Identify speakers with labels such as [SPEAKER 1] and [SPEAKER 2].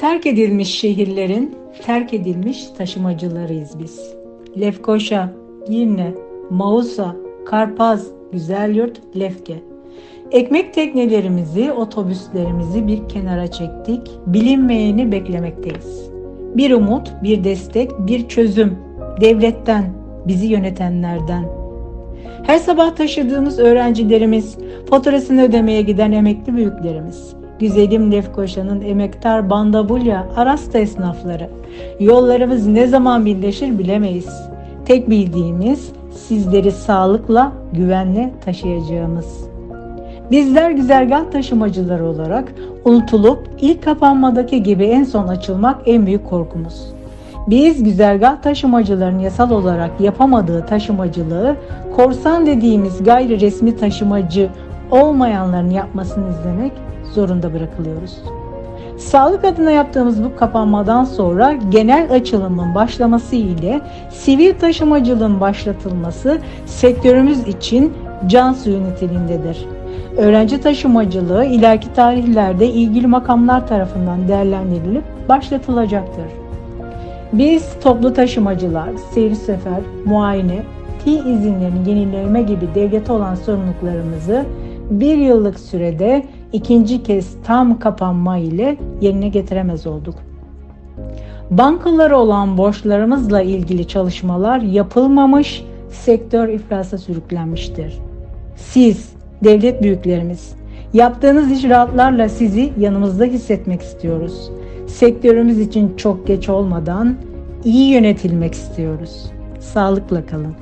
[SPEAKER 1] Terk edilmiş şehirlerin terk edilmiş taşımacılarıyız biz. Lefkoşa, Girne, Mausa, Karpaz, Güzelyurt, Lefke. Ekmek teknelerimizi, otobüslerimizi bir kenara çektik. Bilinmeyeni beklemekteyiz. Bir umut, bir destek, bir çözüm. Devletten, bizi yönetenlerden. Her sabah taşıdığımız öğrencilerimiz, faturasını ödemeye giden emekli büyüklerimiz. Güzelim Lefkoşa'nın emektar Bandabulya, Arasta esnafları. Yollarımız ne zaman birleşir bilemeyiz. Tek bildiğimiz sizleri sağlıkla, güvenle taşıyacağımız. Bizler güzergah taşımacıları olarak unutulup ilk kapanmadaki gibi en son açılmak en büyük korkumuz. Biz güzergah taşımacıların yasal olarak yapamadığı taşımacılığı korsan dediğimiz gayri resmi taşımacı olmayanların yapmasını izlemek zorunda bırakılıyoruz. Sağlık adına yaptığımız bu kapanmadan sonra genel açılımın başlaması ile sivil taşımacılığın başlatılması sektörümüz için can suyu niteliğindedir. Öğrenci taşımacılığı ileriki tarihlerde ilgili makamlar tarafından değerlendirilip başlatılacaktır. Biz toplu taşımacılar, seyir sefer, muayene, T izinlerinin yenileme gibi devlete olan sorumluluklarımızı bir yıllık sürede ikinci kez tam kapanma ile yerine getiremez olduk. Bankalara olan borçlarımızla ilgili çalışmalar yapılmamış, sektör iflasa sürüklenmiştir. Siz, devlet büyüklerimiz, yaptığınız icraatlarla sizi yanımızda hissetmek istiyoruz. Sektörümüz için çok geç olmadan iyi yönetilmek istiyoruz. Sağlıkla kalın.